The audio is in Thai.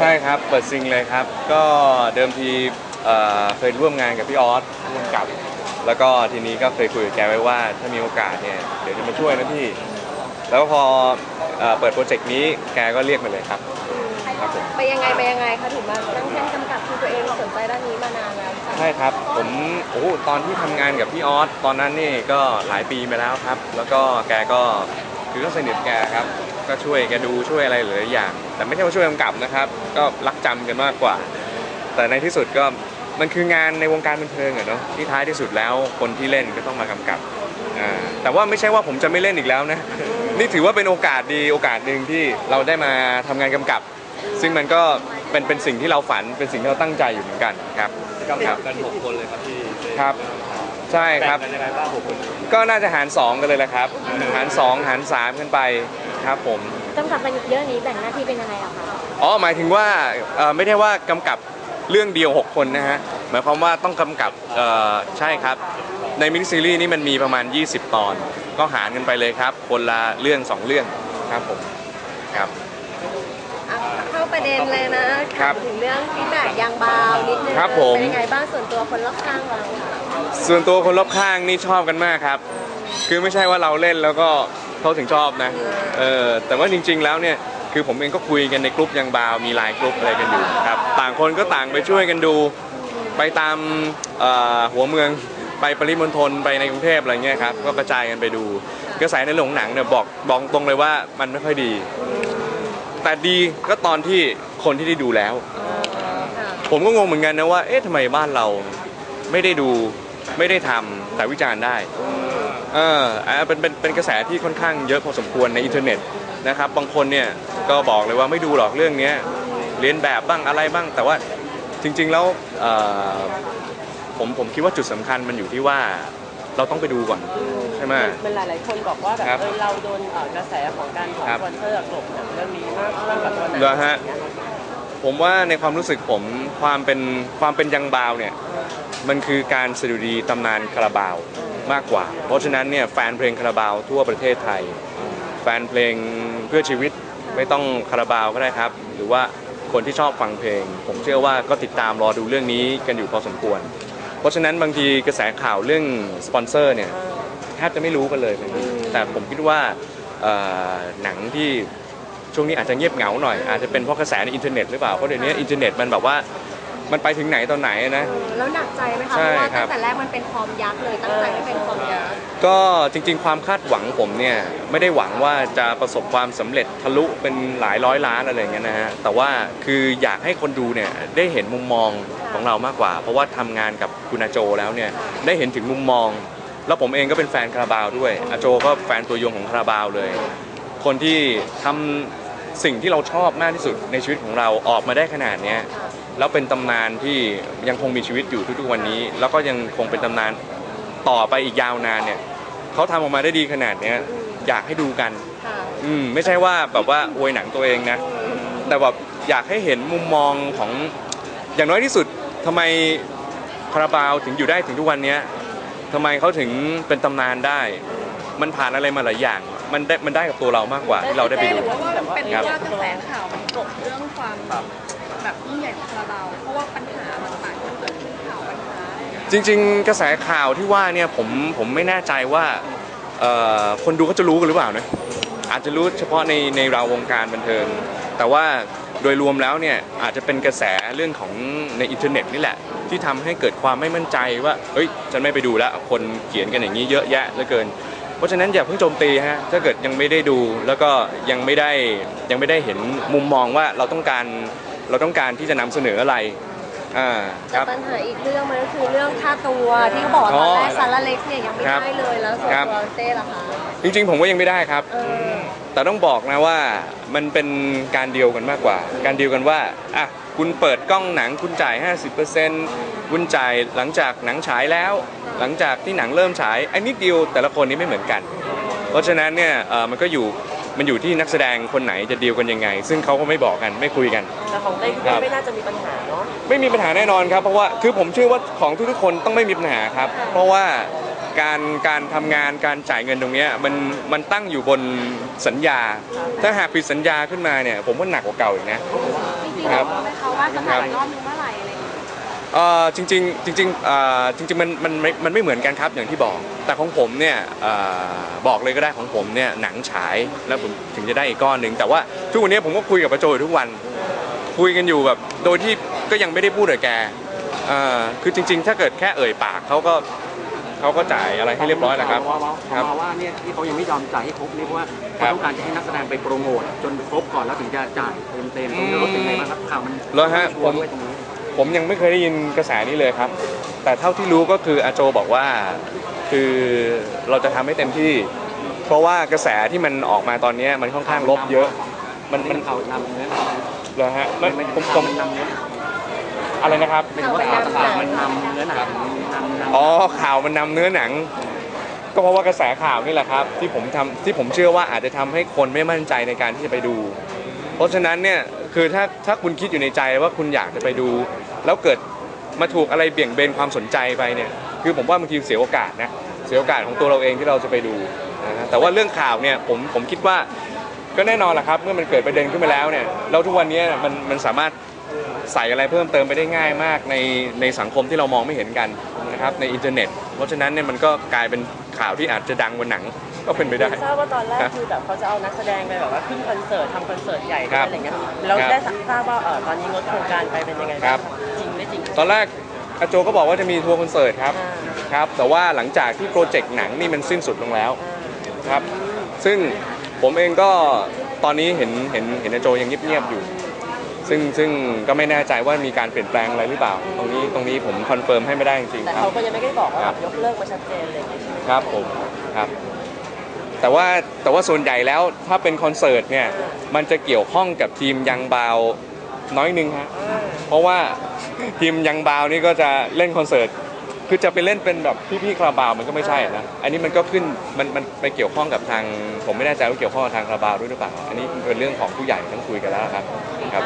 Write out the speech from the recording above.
ใช่ครับ เปิดซิงเลยครับ ก็เดิมทีเอ่อเคยร่วมงานกับพี่ออสร่วมกับ แล้วก็ทีนี้ก็เคยคุยกับแกไว้ว่าถ้ามีโอกาสเนี่ยเดี๋ยวจะมาช่วยนะพี่ แล้วพอเอ่อเปิดโปรเจกต์นี้แกก็เรียกมาเลยครับ ครับผม ไปยังไงไปยังไงคะถึงมาตั้งแท่นกำกับคือตัวเองสนใจด้านนี้มานานแล้วค่ะใช่ครับผมโอ้โหตอนที่ทำงานกับพี่ออสตอนนั้นนี่ก็หลายปีมาแล้วครับ แล้วก็แกก็ คือก็สนิทแกครับ ก็ช่วยแกดูช่วยอะไรหลายๆอย่าง แต่ไม่ใช่ว่าช่วยกำกับนะครับ ก็รักจำกันมากกว่า แต่ในที่สุดก็มันคืองานในวงการบันเทิงอะเนาะที่ท้ายที่สุดแล้วคนที่เล่นก็ต้องมากำกับอ่าแต่ว่าไม่ใช่ว่าผมจะไม่เล่นอีกแล้วนะ นี่ถือว่าเป็นโอกาสดีโอกาสหนึ่งที่เราได้มาทำงานกำกับ ซึ่งมันก็เป็นเป็นสิ่งที่เราฝันเป็นสิ่งที่เราตั้งใจอยู่เหมือนกันครับกำกับกันหกคนเลยครับพี่ครับ ใช่ครับ แบ่งกันยังไงบ้างหกคนก็น่าจะหาร 2 กันเลยแหละครับ หาร 2 หาร3ขึ้นไปครับผม กำกับมันเยอะนี้แบ่งหน้าที่เป็นยังไงอะคะอ๋อหมายถึงว่าเอ่อไม่ได้ว่ากำกับเรื่องเดียว 6 คนนะฮะหมายความว่าต้องกำกับเอ่อใช่ครับ ในมินิซีรีส์นี้มันมีประมาณ 20 ตอน ก็หารกันไปเลยครับ คนละเรื่อง 2 เรื่องครับผมครับ อะเข้าประเด็นเลยนะครับถึงเรื่องฟีดแบ็กยางบาวนิดนึงครับผม เป็นยังไงบ้างส่วนตัวคนรอบข้างเราค่ะ ส่วนตัวคนรอบข้างนี่ชอบกันมากครับ คือไม่ใช่ว่าเราเล่นแล้วก็เขาถึงชอบนะ เออ แต่ว่าจริง ๆ แล้วเนี่ย คือผมเองก็คุยกันในกลุ่มยังบาวมีไลน์กลุ่มอะไรกันอยู่ครับ ต่างคนก็ต่างไปช่วยกันดู ไปตามเอ่อหัวเมือง ไปปริมณฑล ไปในกรุงเทพอะไรเงี้ยครับ ก็กระจายกันไปดู กระแสในโรงหนังเนี่ยบอกบอกตรงเลยว่ามันไม่ค่อยดี แต่ดีก็ตอนที่คนที่ได้ดูแล้ว ผมก็งงเหมือนกันนะว่า เอ๊ะทำไมบ้านเราไม่ได้ดู ไม่ได้ทำแต่วิจารณ์ได้เอออ่าเป็นเป็นเป็นกระแสที่ค่อนข้างเยอะพอสมควรในอินเทอร์เน็ตนะครับบางคนเนี่ยก็บอกเลยว่าไม่ดูหรอกเรื่องเนี้ยเรียนแบบบ้างอะไรบ้าง แต่ว่าจริง ๆแล้วเอ่อผมผมคิดว่าจุดสำคัญมันอยู่ที่ว่าเราต้องไปดูก่อนใช่ไหมมันหลายๆคนบอกว่าแบบครับเออเราโดนเอ่อกระแสของการของครับสปอนเซอร์กลบหนังเรื่องนี้มากมากกว่าตัวหนังเหรอฮะอย่างเงี้ยครับผมว่าในความรู้สึกผมความเป็นความเป็นยังบาวเนี่ย มันคือการสดุดีตำนานคาราบาวมากกว่า เพราะฉะนั้นเนี่ยแฟนเพลงคาราบาวทั่วประเทศไทย แฟนเพลงเพื่อชีวิตไม่ต้องคาราบาวก็ได้ครับ หรือว่าคนที่ชอบฟังเพลง ผมเชื่อว่าก็ติดตามรอดูเรื่องนี้กันอยู่พอสมควร เพราะฉะนั้นบางทีกระแสข่าวเรื่องสปอนเซอร์เนี่ยแทบจะไม่รู้กันเลยแต่ผมคิดว่าหนังที่ช่วงนี้อาจจะเงียบเหงาหน่อยอาจจะเป็นเพราะกระแสในอินเทอร์เน็ตหรือเปล่าเพราะเดี๋ยวนี้อินเทอร์เน็ตมันแบบว่า มันไปถึงไหนตอนไหนนะ แล้วหนักใจไหมคะใช่เพราะว่าครัตั้บ งแต่แรกมันเป็นฟอร์มยักษ์เลย ตั้งใจให้เป็นฟอร์มยักษ์ก็จริงๆ ความคาดหวังผมเนี่ยไม่ได้หวังว่าจะประสบความสำเร็จทะลุเป็นหลายร้อยล้านอะไรอย่างเงี้ยนะฮะแต่ว่าคืออยากให้คนดูเนี่ยได้เห็นมุมมองของเรามากกว่า เพราะว่าทำงานกับคุณอาโจแล้วเนี่ยได้เห็นถึงมุมมอง แล้วผมเองก็เป็นแฟนคาราบาวด้วยอาโจก็แฟนตัวยงของคาราบาวเลย คนที่ทำ สิ่งที่เราชอบมากที่สุดในชีวิตของเราออกมาได้ขนาดเนี้ยแล้วเป็นตำนานที่ยังคงมีชีวิตอยู่ทุกๆวันนี้ แล้วก็ยังคงเป็นตำนานต่อไปอีกยาวนานเนี่ยเขาทำออกมาได้ดีขนาดเนี้ยอยากให้ดูกัน ค่ะอืมไม่ใช่ว่าแบบว่าอวยหนังตัวเองนะ แต่แบบอยากให้เห็นมุมมองของอย่างน้อยที่สุดทำไมคาราบาวถึงอยู่ได้ถึงทุกวันเนี้ยทำไมเขาถึงเป็นตำนานได้ มันผ่านอะไรมาหลายอย่าง มันได้มันได้กับตัวเรามากกว่าที่เราได้ไปดูหรือว่ามันเป็นครับว่ากระแสข่าวมันกลบเรื่องความแบบแบบยิ่งใหญ่ของคาราบาวเพราะว่าปัญหาต่างๆที่เกิดขึ้นข่าวปัญหาอะไรอย่างเงี้ยจริง ๆ กระแสข่าวที่ว่าเนี่ยผมผมไม่แน่ใจว่าเอ่อคนดูเขาจะรู้กันหรือเปล่านะอาจจะรู้เฉพาะในในเราวงการบันเทิง แต่ว่าโดยรวมแล้วเนี่ยอาจจะเป็นกระแสเรื่องของในอินเทอร์เน็ตนี่แหละ ที่ทำให้เกิดความไม่มั่นใจว่าเฮ้ยฉันไม่ไปดูแล้วคนเขียนกันอย่างนี้เยอะแยะเหลือเกิน เพราะฉะนั้นอย่าเพิ่งโจมตีฮะถ้าเกิดยังไม่ได้ดูแล้วก็ยังไม่ได้ยังไม่ได้เห็นมุมมองว่าเราต้องการเราต้องการที่จะนำเสนออะไรอ่าคแต่รับ ปัญหาอีกเรื่องมันก็คือเรื่องค่าตัวที่เขาบอกว่าตอนแรกอ๋อซาร่าเล็กเนี่ยยังไม่ครับได้เลยแล้วส่วนครับ ตัวเต้ล่ะคะจริง ๆ ผมก็ยังไม่ได้ครับ เออแต่ต้องบอกนะว่ามันเป็นการเดียวกันมากกว่า การเดียวกันว่าอะ คุณเปิดกล้องหนังคุณจ่าย 50%คุณจ่ายหลังจากหนังฉายแล้ว หลังจากที่หนังเริ่มฉายไอ้นิดเดียวแต่ละคนนี้ไม่เหมือนกัน เพราะฉะนั้นเนี่ยเอ่อมันก็อยู่มันอยู่ที่นักแสดงคนไหนจะดีลกันยังไง ซึ่งเขาก็ไม่บอกกันไม่คุยกัน แต่ของเต้ครับไม่น่าจะมีปัญหาเนาะไม่มีปัญหาแน่นอนครับเพราะว่าคือผมเชื่อว่าของทุกๆคนต้องไม่มีปัญหาครับ เพราะว่าการการทำงานการจ่ายเงินตรงเนี้ยมันมันตั้งอยู่บนสัญญา ถ้าหากผิดสัญญาขึ้นมาเนี่ยผมว่าหนักกว่าเก่าอีกนะ มีครับรู้ไหมคะว่าจะถ่ายรอบนึงเมื่อไหร่อะไรอย่างเงี้ยเอ่อจริงๆจริงๆเอ่อจริงๆมันมันไม่มันไม่เหมือนกันครับอย่างที่บอก แต่ของผมเนี่ยเอ่อบอกเลยก็ได้ของผมเนี่ยหนังฉายแล้วผมถึงจะได้อีกก้อนหนึ่งแต่ว่าทุกวันนี้ผมก็คุยกับประโจอยู่ทุกวัน คุยกันอยู่แบบโดยที่ก็ยังไม่ได้พูดกับแกเอ่อคือจริง ๆ ถ้าเกิดแค่เอ่ยปากเขาก็ เขาก็จ่ายอะไรให้เรียบร้อยแล้วครับว่าว่าครับว่าว่าเนี่ยที่เขายังไม่ยอมจ่ายให้ครบนี่เพราะว่าครัเขาบ ต้องการจะให้นักแสดงไปโปรโมทจนครบก่อนแล้วถึงจะจ่ายเต็มเต็มๆตรงนี้รู้สึกไงบ้างครับข่าวมันแล้วฮะชัวร์ผมด้วยตรงนี้ผมยังไม่เคยได้ยินกระแสนี้เลยครับ แต่เท่าที่รู้ก็คืออาโจบอกว่า คือเราจะทำให้เต็มที่ เพราะว่ากระแสที่มันออกมาตอนนี้มันค่อนข้างลบเยอะ มันมัมันนข่าวนำเนื้อเหรอฮะไม่มันผมผข่าวมมันนำเนื้อ อะไรนะครับ เป็นว่าข่าวข่าวมันนำเนื้อหนังนำนำอ๋อข่าวมันนำเนื้อหนัง ก็เพราะว่ากระแสข่าวนี่แหละครับ ที่ผมทำที่ผมเชื่อว่าอาจจะทำให้คนไม่มั่นใจในการที่จะไปดู เพราะฉะนั้นเนี่ยคือถ้าถ้าคุณคิดอยู่ในใจว่าคุณอยากจะไปดู แล้วเกิดมาถูกอะไรเบี่ยงเบนความสนใจไปเนี่ยคือผมว่าบางทีเสียโอกาสนะเสียโอกาสของตัวเราเองที่เราจะไปดูนะฮะแต่ว่าเรื่องข่าวเนี่ยผมผมคิดว่าก็แน่นอนแหละครับเมื่อมันเกิดประเด็นขึ้นมาแล้วเนี่ยแล้วทุกวันนี้มันมันสามารถ ใส่อะไรเพิ่มเติมไปได้ง่ายมากในในสังคมที่เรามองไม่เห็นกันนะครับในอินเทอร์เน็ต เพราะฉะนั้นเนี่ยมันก็กลายเป็นข่าวที่อาจจะดังกว่าหนังก็เป็นไปได้ทราบว่าตอนแรกครับคือแบบเขาจะเอานักแสดงไปแบบว่าขึ้นคอนเสิร์ตทำคอนเสิร์ตใหญ่คด้รัวยบอะไรเงี้ยเราครับได้ทราบว่าเออตอนนี้งดโครงการไปเป็นยังไงครับจริงไม่จริง ตอนแรกอาโจก็บอกว่าจะมีทัวร์คอนเสิร์ตครับอ่าครับแต่ว่าหลังจากที่โปรเจกต์หนังนี่มันสิ้นสุดลงแล้วอ่าครับซึ่งผมเองก็ตอนนี้เห็นเห็นเห็นอาโจยังเงียบๆอยู่ ซึ่งซึ่งก็ไม่แน่ใจว่ามีการเปลี่ยนแปลงอะไรหรือเปล่า ตรงนี้ตรงนี้ผมคอนเฟิร์มให้ไม่ได้จริงแต่ๆครับเขาก็ยังไม่ได้บอกว่าคแบรับบยกเลิกมาชัดเจนอะไรอย่างเงี้ยใช่ไหมครับผมครับ แต่ว่าแต่ว่าส่วนใหญ่แล้วถ้าเป็นคอนเสิร์ตเนี่ยมันจะเกี่ยวข้องกับทีมยังบาวน้อยหนึงฮะเพราะว่าทีมยังบาวนี่ก็จะเล่นคอนเสิร์ตคือจะไปเล่นเป็นแบบพี่ๆคาราบาวมันก็ไม่ใช่นะอันนี้มันก็ขึ้นมันมันไปเกี่ยวข้องกับทาง ผมไม่แน่ใจว่าเกี่ยวข้องกับทางคาราบาวด้วยหรือเปล่า อันนี้เป็นเรื่องของผู้ใหญ่ต้องคุยกันแล้วครับครับ